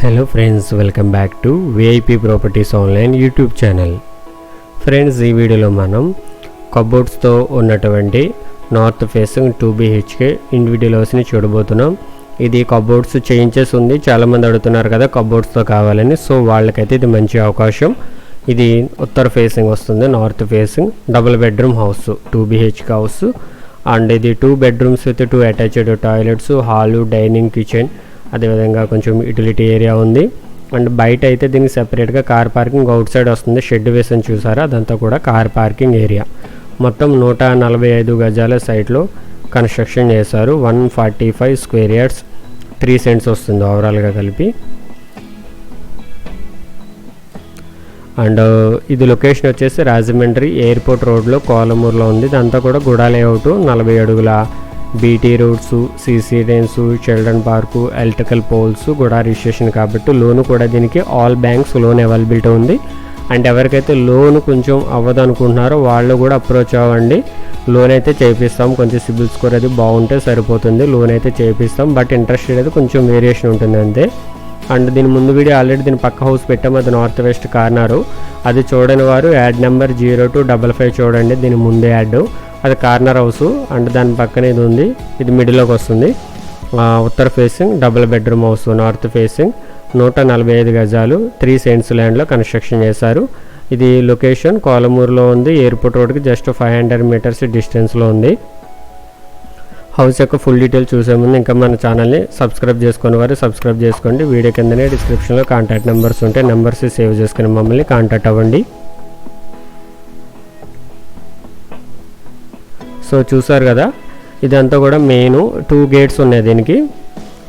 Hello friends welcome back to VIP properties online YouTube channel friends ఈ వీడియోలో మనం కబోర్డ్స్తో ఉన్నటువంటి north facing two BHK individual హౌస్ని చూడబోతున్నాం. ఇది కబోర్డ్స్ చేంజెస్ ఉంది. చాలామంది అడుగుతున్నారు కదా కబోర్డ్స్తో కావాలని. సో వాళ్ళకైతే ఇది మంచి అవకాశం. ఇది ఉత్తర ఫేసింగ్ వస్తుంది. North facing double bedroom house two BHK house and ఇది two bedrooms with two attached toilets hall dining kitchen అదేవిధంగా కొంచెం యూటిలిటీ ఏరియా ఉంది. అండ్ బయట అయితే దీనికి సెపరేట్గా కార్ పార్కింగ్ అవుట్ సైడ్ వస్తుంది. షెడ్ వేసని చూసారా? అదంతా కూడా కార్ పార్కింగ్ ఏరియా మొత్తం నూట నలభై ఐదు గజాల సైట్లో కన్స్ట్రక్షన్ చేశారు. One forty five square yards three cents వస్తుంది ఓవరాల్గా కలిపి. అండ్ ఇది లొకేషన్ వచ్చేసి రాజమండ్రి ఎయిర్పోర్ట్ రోడ్లో కోలమూరులో ఉంది. ఇదంతా కూడా గుడా లేఅవుట్ నలభై అడుగుల BT roads CC dense children park electrical poles కూడా రిజిస్ట్రేషన్ కాబట్టి లోన్ కూడా దీనికి ఆల్ బ్యాంక్స్ లోన్ అవైలబిలిటీ ఉంది. అండ్ ఎవరికైతే లోన్ కొంచెం అవ్వదు అనుకుంటున్నారో వాళ్ళు కూడా అప్రోచ్ అవ్వండి. లోన్ అయితే చేపిస్తాం. కొంచెం సిబిల్ స్కోర్ అది బాగుంటే సరిపోతుంది. లోన్ అయితే చేపిస్తాం. బట్ ఇంట్రెస్ట్ అనేది కొంచెం వేరియేషన్ ఉంటుంది అంతే. అండ్ దీని ముందు వీడియో ఆల్రెడీ దీని పక్క హౌస్ పెట్టాము అది నార్త్ వెస్ట్ కార్నరు. అది చూడని వారు ad number zero two double five చూడండి దీని ముందే యాడ్. అది కార్నర్ హౌస్ అండ్ దాని పక్కన ఇది ఉంది ఇది మిడిల్లోకి వస్తుంది. ఉత్తర facing double bedroom house north facing. నూట నలభై ఐదు గజాలు త్రీ సెంట్స్ ల్యాండ్లో కన్స్ట్రక్షన్ చేశారు. ఇది లొకేషన్ కోలమూరులో ఉంది ఎయిర్పోర్ట్ రోడ్కి జస్ట్ ఫైవ్ హండ్రెడ్ మీటర్స్ డిస్టెన్స్లో ఉంది. హౌస్ యొక్క ఫుల్ డీటెయిల్ చూసే ముందు ఇంకా మన ఛానల్ని సబ్స్క్రైబ్ చేసుకుని వారు సబ్స్క్రైబ్ చేసుకోండి. వీడియో కిందనే డిస్క్రిప్షన్లో కాంటాక్ట్ నెంబర్స్ ఉంటే నెంబర్స్ సేవ్ చేసుకుని మమ్మల్ని కాంటాక్ట్ అవ్వండి. సో చూసారు కదా? ఇదంతా కూడా మెయిన్ టూ గేట్స్ ఉన్నాయి దీనికి.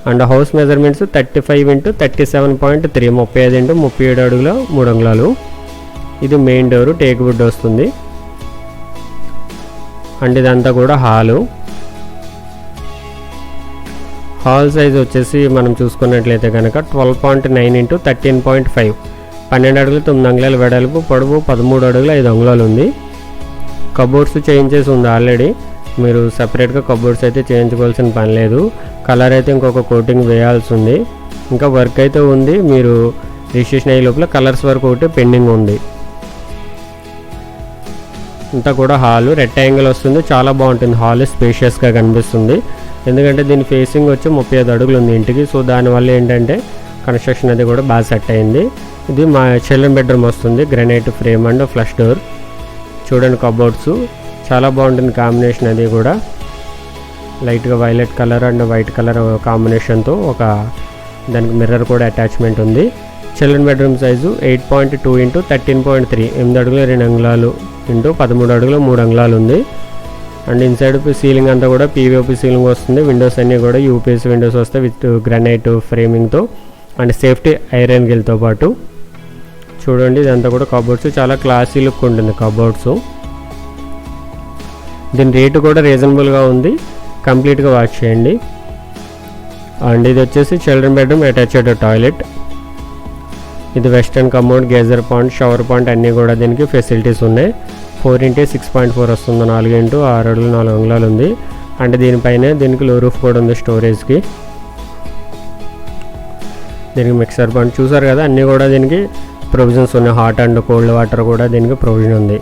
And house measurements thirty five into thirty seven point three ముప్పై ఐదు ఇంటూ ముప్పై ఏడు అడుగుల మూడు అంగుళాలు. ఇది మెయిన్ డోరు టేక్ వుడ్ వస్తుంది. అండ్ ఇదంతా కూడా హాలు హాల్ సైజ్ వచ్చేసి మనం చూసుకున్నట్లయితే కనుక twelve point nine into thirteen point five. పన్నెండు అడుగులు తొమ్మిది అంగుళాల వెడల్పు పొడవు పదమూడు అడుగులు ఐదు అంగుళాలు ఉంది. కబోర్డ్స్ చేయించేసి ఉంది ఆల్రెడీ మీరు సపరేట్గా కబోర్డ్స్ అయితే చేయించుకోవాల్సిన పని లేదు. కలర్ అయితే ఇంకొక కోటింగ్ వేయాల్సి ఉంది. ఇంకా వర్క్ అయితే ఉంది. మీరు రిజిస్ట్రేషన్ అయ్యే లోపల కలర్స్ వర్క్ ఒకటి పెండింగ్ ఉంది. అంతా కూడా హాల్ రెక్టాంగిల్ వస్తుంది. చాలా బాగుంటుంది. హాల్ స్పేషియస్గా కనిపిస్తుంది. ఎందుకంటే దీని ఫేసింగ్ వచ్చి ముప్పై ఐదు అడుగులు ఉంది ఇంటికి. సో దానివల్ల ఏంటంటే కన్స్ట్రక్షన్ అది కూడా బాగా సెట్ అయింది. ఇది మా చిల్డ్రన్ బెడ్రూమ్ వస్తుంది. Granite frame and flush door. చూడండి కబోర్డ్స్. చాలా బాగుంటుంది కాంబినేషన్ అది కూడా. లైట్గా violet colour and white colour కాంబినేషన్తో ఒక దానికి మిర్రర్ కూడా అటాచ్మెంట్ ఉంది. Children bedroom size eight point two into thirteen point three. ఎనిమిది అడుగులు రెండు అంగుళాలు ఇంటూ పదమూడు అడుగులు మూడు అంగుళాలు ఉంది. అండ్ ఇన్సైడ్ సీలింగ్ అంతా కూడా పీవీఓపీ సీలింగ్ వస్తుంది. విండోస్ అన్నీ కూడా యూపీఎస్ విండోస్ వస్తాయి విత్ గ్రానైట్ ఫ్రేమింగ్తో అండ్ సేఫ్టీ ఐరన్ గిల్తో పాటు. చూడండి ఇదంతా కూడా కబోర్డ్స్ చాలా క్లాసీ లుక్ ఉంటుంది కబోర్డ్స్ దీని రేటు కూడా రీజనబుల్గా ఉంది. కంప్లీట్గా వాచ్ చేయండి. అండ్ ఇది వచ్చేసి చిల్డ్రన్ బెడ్రూమ్ అటాచ్డ్ టాయిలెట్ ఇది western commode geyser point shower point అన్నీ కూడా దీనికి ఫెసిలిటీస్ ఉన్నాయి. ఫోర్ ఇంటే సిక్స్ పాయింట్ ఫోర్ వస్తుంది. నాలుగు ఇంటూ ఆరు అడుగులు నాలుగు అంగుళాలు ఉంది. అంటే దీనిపైన దీనికి లో రూఫ్ కూడా ఉంది స్టోరేజ్కి దీనికి మిక్సర్ పాయింట్ చూసారు కదా అన్నీ కూడా దీనికి ప్రొవిజన్స్ ఉన్నాయి. హాట్ అండ్ కోల్డ్ వాటర్ కూడా దీనికి ప్రొవిజన్ ఉంది.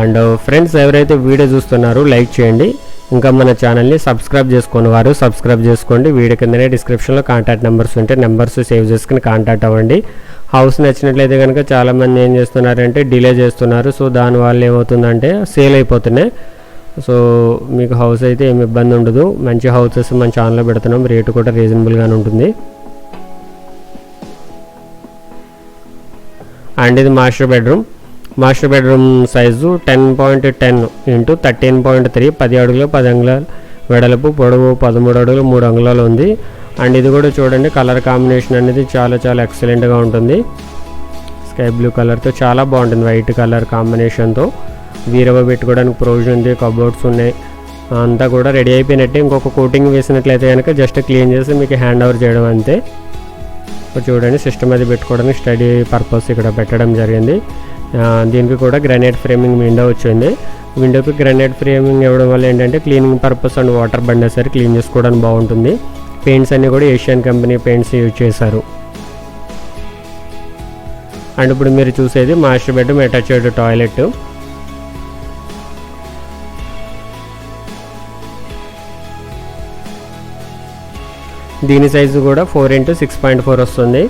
అండ్ ఫ్రెండ్స్ uh, ఎవరైతే వీడియో చూస్తున్నారో లైక్ చేయండి. ఇంకా మన ఛానల్ని సబ్స్క్రైబ్ చేసుకుని వారు సబ్స్క్రైబ్ చేసుకోండి. వీడియో కిందనే డిస్క్రిప్షన్లో కాంటాక్ట్ నెంబర్స్ ఉంటే నెంబర్స్ సేవ్ చేసుకుని కాంటాక్ట్ అవ్వండి. హౌస్ నచ్చినట్లయితే కనుక చాలామంది ఏం చేస్తున్నారంటే డిలే చేస్తున్నారు. సో దానివల్ల ఏమవుతుందంటే సేల్ అయిపోతున్నాయి. సో మీకు హౌస్ అయితే ఏమి ఇబ్బంది ఉండదు. మంచి హౌసెస్ మన ఛానల్లో పెడుతున్నాం. రేటు కూడా రీజనబుల్గానే ఉంటుంది. అండ్ ఇది master bedroom. Master bedroom size ten point ten into thirteen point three. పది అడుగులు పది అంగుళాలు వెడల్పు పొడవు పదమూడు అడుగులు మూడు అంగుళాలు ఉంది. అండ్ ఇది కూడా చూడండి కలర్ కాంబినేషన్ అనేది చాలా చాలా ఎక్సలెంట్గా ఉంటుంది. స్కై బ్లూ కలర్తో చాలా బాగుంటుంది వైట్ కలర్ కాంబినేషన్తో వీరవ పెట్టుకోవడానికి ప్రొవిజన్ ఉంది కబోర్డ్స్ ఉన్నాయి. అంతా కూడా రెడీ అయిపోయినట్టే. ఇంకొక కోటింగ్ వేసినట్లయితే కనుక జస్ట్ క్లీన్ చేసి మీకు హ్యాండ్ ఓవర్ చేయడం అంతే. ఇప్పుడు చూడండి సిస్టమ్ అది పెట్టుకోవడానికి స్టడీ పర్పస్ ఇక్కడ పెట్టడం జరిగింది. దీనికి కూడా గ్రానైట్ ఫ్రేమింగ్ విండో వచ్చింది. విండోకి గ్రానైట్ ఫ్రేమింగ్ ఇవ్వడం వల్ల ఏంటంటే క్లీనింగ్ పర్పస్ అండ్ వాటర్ బండి సరే క్లీన్ చేసుకోవడానికి బాగుంటుంది. పెయింట్స్ అన్నీ కూడా ఏషియన్ కంపెనీ పెయింట్స్ యూజ్ చేశారు. అండ్ ఇప్పుడు మీరు చూసేది మాస్టర్ బెడ్రూమ్ అటాచ్డ్ టాయిలెట్. దీని సైజు కూడా four into six point four వస్తుంది.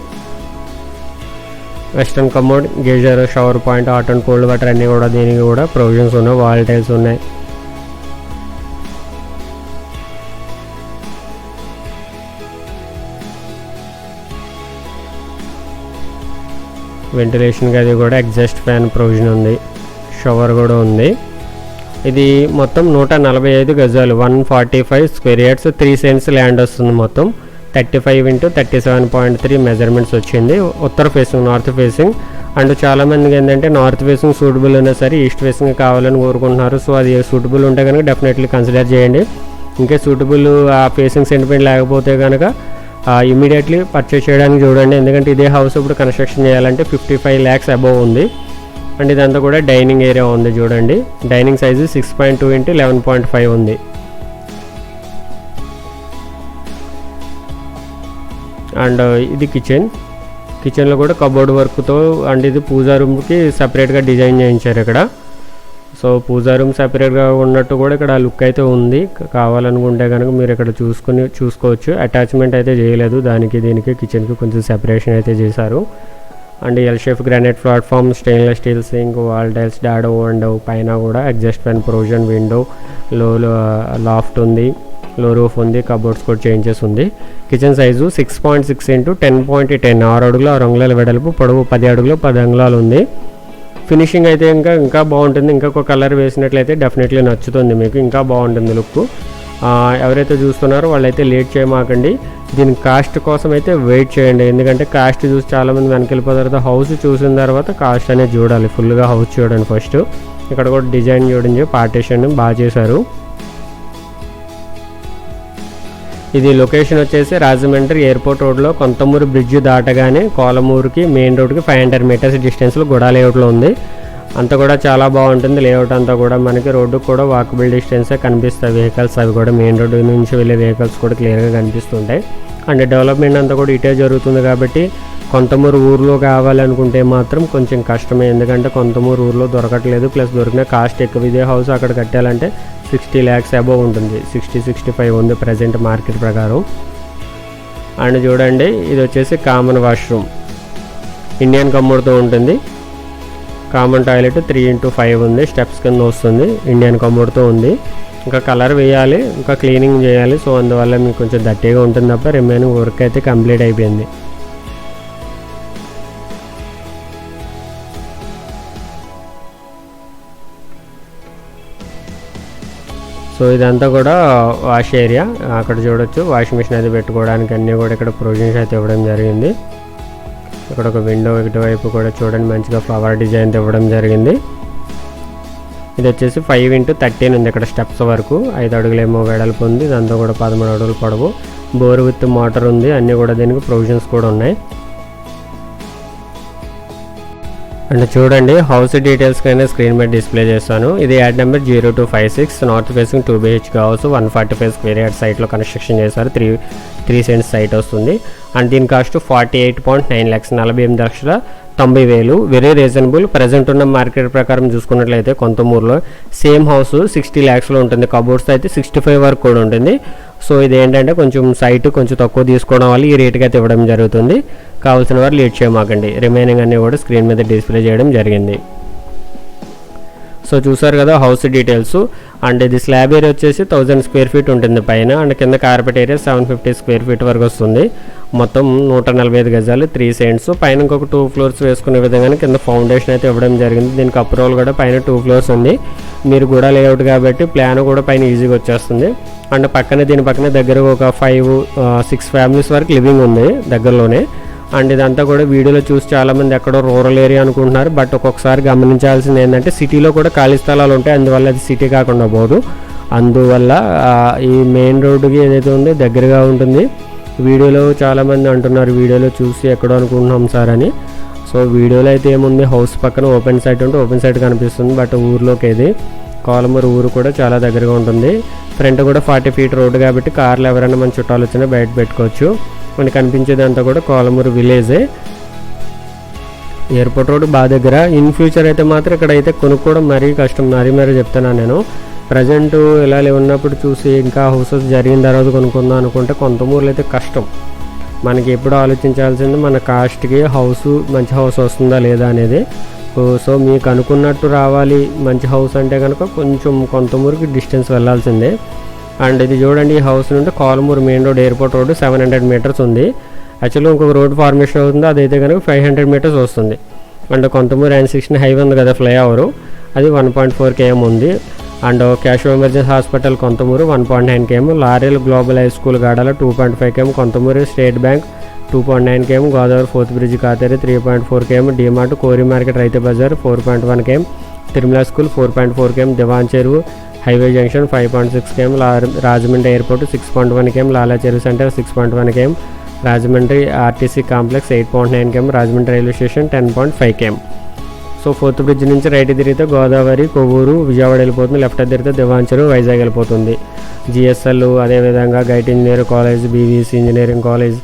Western commode geyser shower point hot and cold water అన్నీ కూడా దీనికి కూడా ప్రొవిజన్స్ ఉన్నాయి వాల్ టైల్స్ ఉన్నాయి. వెంటిలేషన్కి అది కూడా ఎగ్జాస్ట్ ఫ్యాన్ ప్రొవిజన్ ఉంది. షవర్ కూడా ఉంది. ఇది మొత్తం నూట నలభై ఐదు గజాలు. One forty five square yards three cents land వస్తుంది మొత్తం. Thirty five into thirty seven point three measurements వచ్చింది. ఉత్తర ఫేసింగ్ నార్త్ ఫేసింగ్ అండ్ చాలామందికి ఏంటంటే నార్త్ ఫేసింగ్ సూటబుల్ ఉన్నా సరే ఈస్ట్ ఫేసింగ్ కావాలని కోరుకుంటున్నారు. సో అది సూటబుల్ ఉంటే కనుక డెఫినెట్లీ కన్సిడర్ చేయండి. ఇంకా సూటబుల్ ఆ ఫేసింగ్ సెంటిమెంట్ లేకపోతే కనుక ఇమీడియట్లీ పర్చేస్ చేయడానికి చూడండి. ఎందుకంటే ఇదే హౌస్ ఇప్పుడు కన్స్ట్రక్షన్ చేయాలంటే ఫిఫ్టీ ఫైవ్ ల్యాక్స్ అబవ్ ఉంది. అండ్ ఇదంతా కూడా డైనింగ్ ఏరియా ఉంది చూడండి. Dining size six point two into eleven point five ఉంది. అండ్ ఇది కిచెన్ కిచెన్లో కూడా కబోర్డ్ వర్క్తో అండ్ ఇది పూజా రూమ్కి సపరేట్గా డిజైన్ చేయించారు ఇక్కడ. సో పూజా రూమ్ సపరేట్గా ఉన్నట్టు కూడా ఇక్కడ లుక్ అయితే ఉంది. కావాలనుకుంటే కనుక మీరు ఇక్కడ చూసుకుని చూసుకోవచ్చు. అటాచ్మెంట్ అయితే చేయలేదు. దానికి దీనికి కిచెన్కి కొంచెం సెపరేషన్ అయితే చేశారు. And L shape granite platform stainless steel sink wall tiles dado and పైన కూడా అడ్జస్ట్మెంట్ ప్రొవిజన్ విండో లో లాఫ్ట్ ఉంది. లో రూఫ్ ఉంది. కబోర్డ్స్ కూడా చేంజెస్ ఉంది. Kitchen size six point six into ten point ten ఆరు అడుగులు ఆరు అంగుళాల వెడల్పు పొడవు పది అడుగులు పది అంగుళాలు ఉంది. ఫినిషింగ్ అయితే ఇంకా ఇంకా బాగుంటుంది. ఇంకొక కలర్ వేసినట్లయితే డెఫినెట్లీ నచ్చుతుంది మీకు. ఇంకా బాగుంటుంది లుక్. ఎవరైతే చూస్తున్నారో వాళ్ళైతే లేట్ చేయమాకండి. దీని కాస్ట్ కోసం అయితే వెయిట్ చేయండి. ఎందుకంటే కాస్ట్ చూసి చాలామంది వెనకెళ్ళిపోతారు తర్వాత హౌస్ చూసిన తర్వాత కాస్ట్ అనేది చూడాలి. ఫుల్గా హౌస్ చూడండి ఫస్ట్. ఇక్కడ కూడా డిజైన్ చూడండి పార్టీషన్ బాగా చేశారు. ఇది లొకేషన్ వచ్చేసి రాజమండ్రి ఎయిర్పోర్ట్ రోడ్లో కొంతమూరు బ్రిడ్జ్ దాటగానే కోలమూరుకి మెయిన్ రోడ్కి ఫైవ్ హండ్రెడ్ మీటర్స్ డిస్టెన్స్లో గుడా లేఅవుట్లో ఉంది. అంతా కూడా చాలా బాగుంటుంది. లేఅవుట్ అంతా కూడా మనకి రోడ్డుకు కూడా వాకబుల్ డిస్టెన్సే కనిపిస్తాయి. వెహికల్స్ అవి కూడా మెయిన్ రోడ్డు నుంచి వెళ్ళే వెహికల్స్ కూడా క్లియర్గా కనిపిస్తుంటాయి. అండ్ డెవలప్మెంట్ అంతా కూడా ఇటే జరుగుతుంది కాబట్టి కొంతమూరు ఊర్లో కావాలనుకుంటే మాత్రం కొంచెం కష్టమే. ఎందుకంటే కొంతమూరు ఊర్లో దొరకట్లేదు. ప్లస్ దొరికిన కాస్ట్ ఎక్కువ. ఇదే హౌస్ అక్కడ కట్టాలంటే సిక్స్టీ ల్యాక్స్ అబవ్ ఉంటుంది. సిక్స్టీ సిక్స్టీ ఫైవ్ ఉంది ప్రజెంట్ మార్కెట్ ప్రకారం. అండ్ చూడండి ఇది వచ్చేసి కామన్ వాష్రూమ్. ఇండియన్ కమ్ముడుతో ఉంటుంది. Common toilet three into five ఉంది. స్టెప్స్ కింద వస్తుంది. ఇండియన్ కమ్ముడుతో ఉంది. ఇంకా కలర్ వేయాలి. ఇంకా క్లీనింగ్ చేయాలి. సో అందువల్ల మీకు కొంచెం దట్టిగా ఉంటుంది తప్ప రిమైనింగ్ వర్క్ అయితే కంప్లీట్ అయిపోయింది. సో ఇదంతా కూడా వాష్ ఏరియా. అక్కడ చూడొచ్చు. వాషింగ్ మిషన్ అయితే పెట్టుకోవడానికి అన్నీ కూడా ఇక్కడ ప్రొవిజన్స్ అయితే ఇవ్వడం జరిగింది. ఇక్కడ ఒక విండో ఇటువైపు కూడా చూడండి మంచిగా ఫ్లవర్ డిజైన్ ఇవ్వడం జరిగింది. ఇది వచ్చేసి ఫైవ్ ఇంటూ థర్టీన్ ఉంది ఇక్కడ స్టెప్స్ వరకు. ఐదు అడుగులేమో వెడల్పు ఉంది. ఇదంతా కూడా పదమూడు అడుగులు పొడవు. బోర్ విత్ మోటార్ ఉంది. అన్నీ కూడా దీనికి ప్రొవిజన్స్ కూడా ఉన్నాయి. అండ్ చూడండి హౌస్ డీటెయిల్స్ కైనా స్క్రీన్ మీద డిస్ప్లే చేస్తాను ఇది ad number zero two five six north facing two BHK house one forty five square yard సైట్లో కన్స్ట్రక్షన్ చేశారు. త్రీ త్రీ సెంట్స్ సైట్ వస్తుంది. అండ్ దీని cost forty eight point nine lakhs నలభై ఎనిమిది లక్షల తొంభై వేలు వెరీ రీజనబుల్ ప్రజెంట్ ఉన్న మార్కెట్ ప్రకారం చూసుకున్నట్లయితే కొంతమూరులో సేమ్ హౌస్ సిక్స్టీ ల్యాక్స్లో ఉంటుంది. కబోర్డ్స్ అయితే సిక్స్టీ ఫైవ్ వరకు కూడా ఉంటుంది. సో ఇది ఏంటంటే కొంచెం సైట్ కొంచెం తక్కువ తీసుకోవడం వల్ల ఈ రేటుకి అయితే ఇవ్వడం జరుగుతుంది. కావాల్సిన వారు లేట్ చేయమాకండి. రిమైనింగ్ అన్నీ కూడా స్క్రీన్ మీద డిస్ప్లే చేయడం జరిగింది. సో చూసారు కదా హౌస్ డీటెయిల్స్ అండ్ ఇది స్లాబ్ ఏరియా వచ్చేసి థౌజండ్ స్క్వేర్ ఫీట్ ఉంటుంది పైన. అండ్ కింద carpet area seven fifty square feet వరకు వస్తుంది. మొత్తం నూట నలభై ఐదు గజాలు త్రీ సెంట్స్ పైన ఇంకొక టూ ఫ్లోర్స్ వేసుకునే విధంగానే కింద ఫౌండేషన్ అయితే ఇవ్వడం జరిగింది. దీనికి అప్రూవల్ కూడా పైన టూ ఫ్లోర్స్ ఉంది. మీరు కూడా లేఅవుట్ కాబట్టి ప్లాన్ కూడా పైన ఈజీగా వచ్చేస్తుంది. అండ్ పక్కనే దీని పక్కనే దగ్గర ఒక ఫైవ్ సిక్స్ ఫ్యామిలీస్ వరకు లివింగ్ ఉంది దగ్గరలోనే. అండ్ ఇదంతా కూడా వీడియోలో చూసి చాలామంది ఎక్కడో రూరల్ ఏరియా అనుకుంటున్నారు. బట్ ఒక్కొక్కసారి గమనించాల్సింది ఏంటంటే సిటీలో కూడా ఖాళీ స్థలాలు ఉంటాయి. అందువల్ల అది సిటీ కాకుండా పోదు. అందువల్ల ఈ మెయిన్ రోడ్డుకి ఏదైతే ఉందో దగ్గరగా ఉంటుంది. వీడియోలో చాలామంది అంటున్నారు వీడియోలో చూసి ఎక్కడో అనుకుంటున్నాం సార్ అని. సో వీడియోలో అయితే ఏముంది? హౌస్ పక్కన ఓపెన్ సైట్ ఉంటే ఓపెన్ సైట్ కనిపిస్తుంది. బట్ ఊర్లోకి ఇది కోలమూరు ఊరు కూడా చాలా దగ్గరగా ఉంటుంది. ఫ్రంట్ కూడా ఫార్టీ ఫీట్ రోడ్డు కాబట్టి కార్లు ఎవరైనా మన చుట్టాలు వచ్చినా బయట పెట్టుకోవచ్చు. మనకి కనిపించేదంతా కూడా కోలమూరు విలేజే. ఎయిర్పోర్ట్ రోడ్ బాగా దగ్గర. ఇన్ ఫ్యూచర్ అయితే మాత్రం ఇక్కడ అయితే కొనుక్కోవడం మరీ కష్టం. మరీ మరీ చెప్తున్నాను నేను. ప్రజెంట్ ఇలా ఉన్నప్పుడు చూసి ఇంకా హౌసెస్ జరిగిన తర్వాత కొనుక్కుందాం అనుకుంటే కొంత ఊర్లో అయితే కష్టం. మనకి ఎప్పుడు ఆలోచించాల్సింది మన కాస్ట్కి హౌస్ మంచి హౌస్ వస్తుందా లేదా అనేది. సో మీకు అనుకున్నట్టు రావాలి. మంచి హౌస్ అంటే కనుక కొంచెం కొంతమూరుకి డిస్టెన్స్ వెళ్ళాల్సిందే. అండ్ ఇది చూడండి ఈ హౌస్ నుండి Kalamuru main road airport road seven hundred metres ఉంది. యాక్చువల్గా ఇంకొక రోడ్ ఫార్మేషన్ అవుతుంది. అదైతే కనుక ఫైవ్ హండ్రెడ్ మీటర్స్ వస్తుంది. And Kontamuru N sixteen highway ఉంది కదా ఫ్లైఓవర్ అది వన్ పాయింట్ ఫోర్ కేఎం ఉంది. And cash emergency hospital Kontamuru one point nine km లారీలు global high school Gadala two point five km Kontamuru state bank two point nine km Godavari fourth bridge Kateri three point four km DMart కోరి market Rythu Bazar four point one km Tirumala school four point four km Diwan Cheruvu highway junction five point six km Rajahmundry airport six point one km Lala Cheruvu centre six point one km Rajahmundry RTC complex eight point nine km Rajahmundry railway station ten point five km so fourth bridge నుంచి right తిరిగితే గోదావరి కొవ్వూరు విజయవాడ వెళ్ళిపోతుంది. Left తిరిగితే దివాంచరు వైజాగ్ వెళ్ళిపోతుంది. GSL అదేవిధంగా GIET engineering college BVC engineering college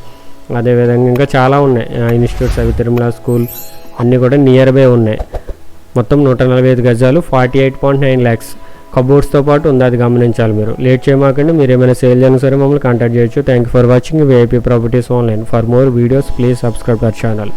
అదేవిధంగా ఇంకా చాలా ఉన్నాయి. ఆ, ఇన్స్టిట్యూట్స్ అవి తిరుమల స్కూల్ అన్నీ కూడా నియర్ బై ఉన్నాయి. మొత్తం నూట నలభై ఐదు గజాలు forty eight point nine lakhs కబోర్డ్స్తో పాటు ఉంది అది గమనించాలి మీరు. లేట్ చేయమాకండి మీరు ఏమైనా సేల్ చేయడానికి సరే మమ్మల్ని కాంటాక్ట్ చేయొచ్చు. Thank you for watching VIP properties online for more videos please subscribe our channel